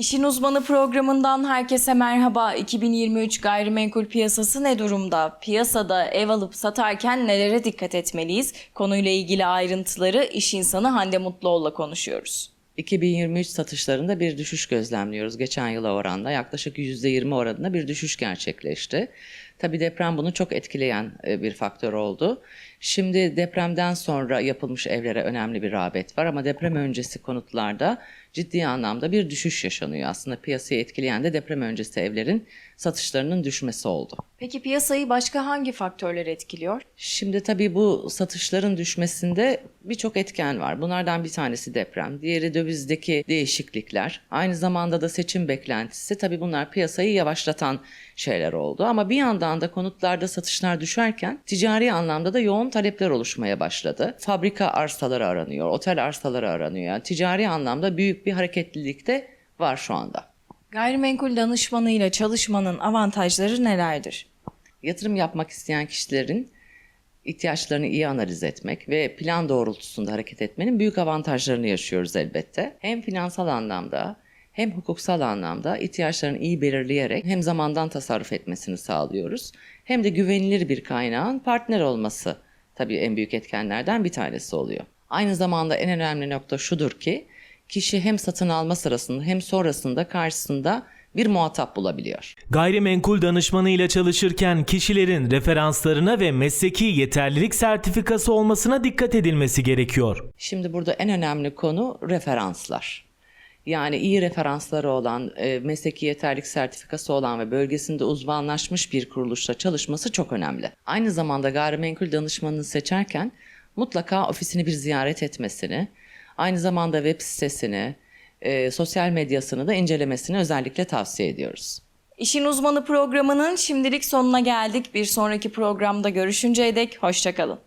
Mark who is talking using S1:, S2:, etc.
S1: İşin Uzmanı programından herkese merhaba. 2023 gayrimenkul piyasası ne durumda? Piyasada ev alıp satarken nelere dikkat etmeliyiz? Konuyla ilgili ayrıntıları iş insanı Hande Mutluoğlu'la konuşuyoruz.
S2: 2023 satışlarında bir düşüş gözlemliyoruz. Geçen yıla oranla yaklaşık %20 oranında bir düşüş gerçekleşti. Tabii deprem bunu çok etkileyen e, bir faktör oldu. Şimdi depremden sonra yapılmış evlere önemli bir rağbet var ama deprem öncesi konutlarda ciddi anlamda bir düşüş yaşanıyor. Aslında piyasayı etkileyen de deprem öncesi evlerin satışlarının düşmesi oldu.
S1: Peki piyasayı başka hangi faktörler etkiliyor?
S2: Şimdi tabii bu satışların düşmesinde birçok etken var. Bunlardan bir tanesi deprem, diğeri dövizdeki değişiklikler. Aynı zamanda da seçim beklentisi. Tabii bunlar piyasayı yavaşlatan şeyler oldu. Ama bir yandan da konutlarda satışlar düşerken ticari anlamda da yoğun talepler oluşmaya başladı. Fabrika arsaları aranıyor, otel arsaları aranıyor. Yani ticari anlamda büyük bir hareketlilik de var şu anda.
S1: Gayrimenkul danışmanıyla çalışmanın avantajları nelerdir?
S2: yatırım yapmak isteyen kişilerin ihtiyaçlarını iyi analiz etmek ve plan doğrultusunda hareket etmenin büyük avantajlarını yaşıyoruz elbette. Hem finansal anlamda hem hukuksal anlamda ihtiyaçlarını iyi belirleyerek hem zamandan tasarruf etmesini sağlıyoruz. Hem de güvenilir bir kaynağın partner olması tabii en büyük etkenlerden bir tanesi oluyor. Aynı zamanda en önemli nokta şudur ki kişi hem satın alma sırasında hem sonrasında karşısında bir muhatap bulabiliyor.
S3: Gayrimenkul danışmanıyla çalışırken kişilerin referanslarına ve mesleki yeterlilik sertifikası olmasına dikkat edilmesi gerekiyor.
S2: Şimdi burada en önemli konu referanslar. Yani iyi referansları olan, e, mesleki yeterlik sertifikası olan ve bölgesinde uzmanlaşmış bir kuruluşla çalışması çok önemli. Aynı zamanda gayrimenkul danışmanını seçerken mutlaka ofisini bir ziyaret etmesini, aynı zamanda web sitesini, e, sosyal medyasını da incelemesini özellikle tavsiye ediyoruz.
S1: İşin Uzmanı programının şimdilik sonuna geldik. Bir sonraki programda görüşünceye dek hoşçakalın.